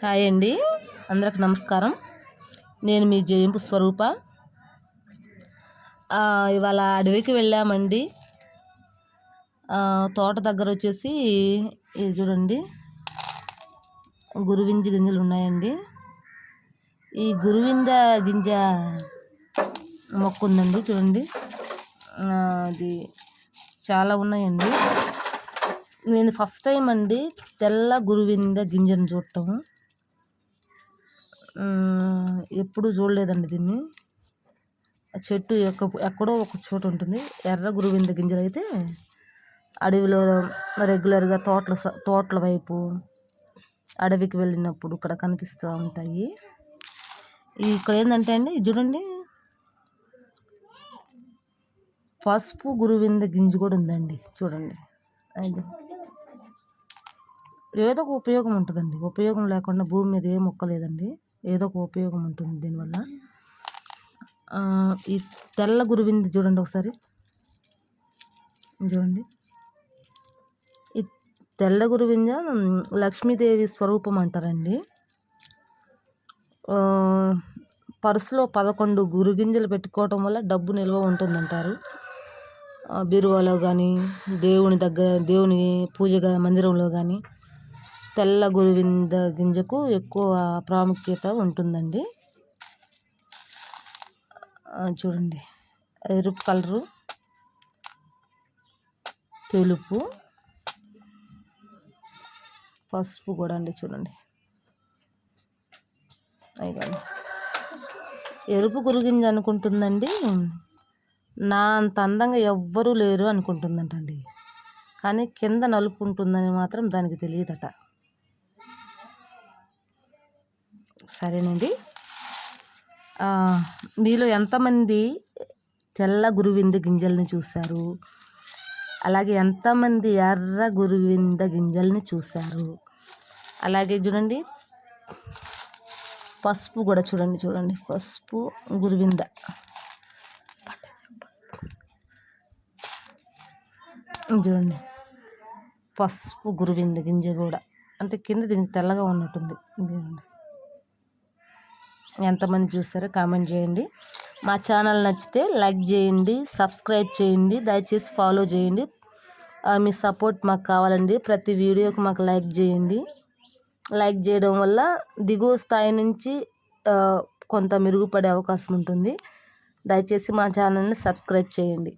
Hi అండి. అందరికి నమస్కారం. నేను మీ జయింపు స్వరూప. ఇవాళ అడవికి వెళ్ళామండి. తోట దగ్గర వచ్చేసి ఇది చూడండి గురువింజ గింజలు ఉన్నాయండి. ఈ గురువింద గింజ మొక్క ఉందండి చూడండి. అది చాలా ఉన్నాయండి. నేను ఫస్ట్ టైం అండి తెల్ల గురువింద గింజను చూడటము ఎప్పుడూ చూడలేదండి దీన్ని. చెట్టు యొక్క ఎక్కడో ఒక చోట ఉంటుంది. ఎర్ర గురువింద గింజలు అయితే అడవిలో రెగ్యులర్గా తోటల తోటల వైపు అడవికి వెళ్ళినప్పుడు ఇక్కడ కనిపిస్తూ ఉంటాయి. ఇక్కడ ఏంటంటే అండి చూడండి. పసుపు గురువింద గింజ కూడా ఉందండి చూడండి. ఏదో ఒక ఉపయోగం ఉంటుందండి. ఉపయోగం లేకుండా భూమి మీద ఏ మొక్క లేదండి. ఏదో ఒక ఉపయోగం ఉంటుంది దీనివల్ల. ఈ తెల్ల గురువింది చూడండి ఒకసారి. చూడండి. ఈ తెల్ల గురువింజ లక్ష్మీదేవి స్వరూపం అంటారండి. పర్సులో పదకొండు గురుగింజలు పెట్టుకోవటం వల్ల డబ్బు నిల్వ ఉంటుందంటారు. బీరువాలో కానీ దేవుని దగ్గర దేవుని పూజ మందిరంలో కానీ తెల్ల గురువింద గింజకు ఎక్కువ ప్రాముఖ్యత ఉంటుందండి. చూడండి. ఎరుపు కలరు. తెలుపు. పసుపు కూడా అండి చూడండి. అయిపోయింది. ఎరుపు గురుగింజ అనుకుంటుందండి. నా అంత అందంగా ఎవ్వరూ లేరు అనుకుంటుందంటండి. కానీ కింద నలుపు ఉంటుందని మాత్రం దానికి తెలియదట. సరేనండి. మీలో ఎంతమంది తెల్ల గురువింద గింజల్ని చూశారు? అలాగే ఎంతమంది ఎర్ర గురువింద గింజల్ని చూశారు? అలాగే చూడండి. పసుపు కూడా చూడండి చూడండి. పసుపు గురువింద. చూడండి. పసుపు గురువింద గింజ కూడా. అంటే కింద దీనికి తెల్లగా ఉన్నట్టుంది. చూడండి ఎంతమంది చూసారో కామెంట్ చేయండి. మా ఛానల్ నచ్చితే లైక్ చేయండి సబ్స్క్రైబ్ చేయండి దయచేసి ఫాలో చేయండి. మీ సపోర్ట్ మాకు కావాలండి. ప్రతి వీడియోకి మాకు లైక్ చేయండి. లైక్ చేయడం వల్ల దిగువ స్థాయి నుంచి కొంత మెరుగుపడే అవకాశం ఉంటుంది. దయచేసి మా ఛానల్ని సబ్స్క్రైబ్ చేయండి.